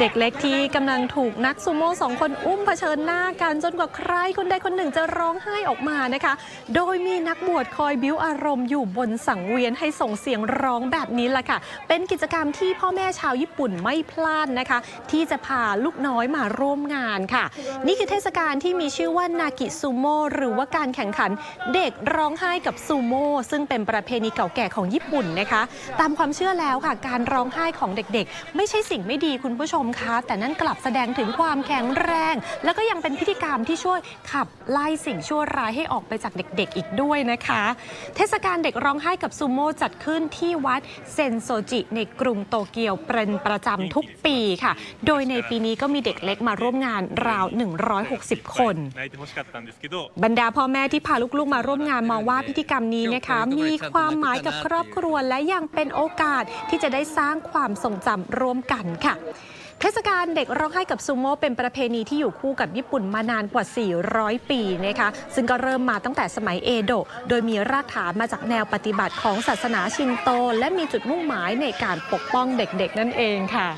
เด็กเล็กที่กำลังถูกนักซูโม่สองคนอุ้มเผชิญหน้ากันจนกว่าใครคนใดคนหนึ่งจะร้องไห้ออกมานะคะ โดยมีนักบวชคอยบิ้วอารมณ์อยู่บนสังเวียนให้ส่งเสียงร้องแบบนี้แหละค่ะ เป็นกิจกรรมที่พ่อแม่ชาวญี่ปุ่นไม่พลาดนะคะ ที่จะพาลูกน้อยมาร่วมงานค่ะ นี่คือเทศกาลที่มีชื่อว่านากิซูโม่หรือว่าการแข่งขันเด็กร้องไห้กับซูโม่ซึ่งเป็นประเพณีเก่าแก่ของญี่ปุ่นนะคะ ตามความเชื่อแล้วค่ะ การร้องไห้ของเด็กๆ ไม่ใช่สิ่งไม่ดีคุณผู้ชมมคะแต่นั้นกลับแสดงถึงความแข็งแรง แล้วก็ยังเป็นพิธีกรรมที่ช่วยขับไล่สิ่งชั่วร้ายให้ออกไปจากเด็กๆ อีกด้วยนะคะ เทศกาลเด็กร้องไห้กับซูโม่จัดขึ้นที่วัดเซนโซจิ ในกรุงโตเกียวเป็นประจำทุกปีค่ะ โดยในปีนี้ก็มีเด็กเล็กมาร่วมงานราว 160 คน บรรดาพ่อแม่ที่พาลูกๆมาร่วมงานมองว่าพิธีกรรมนี้นะคะมีความหมายกับครอบครัวและยังเป็นโอกาสที่จะได้สร้างความทรงจำร่วมกันค่ะเทศกาลเด็กร้องไห้กับซูโม่เป็นประเพณีที่อยู่คู่กับญี่ปุ่นมานานกว่า 400 ปีนะคะซึ่งก็เริ่มมาตั้งแต่สมัยเอโดะโดยมีรากฐานมาจากแนวปฏิบัติของศาสนาชินโต และมีจุดมุ่งหมายในการปกป้องเด็กๆ นั่นเองค่ะ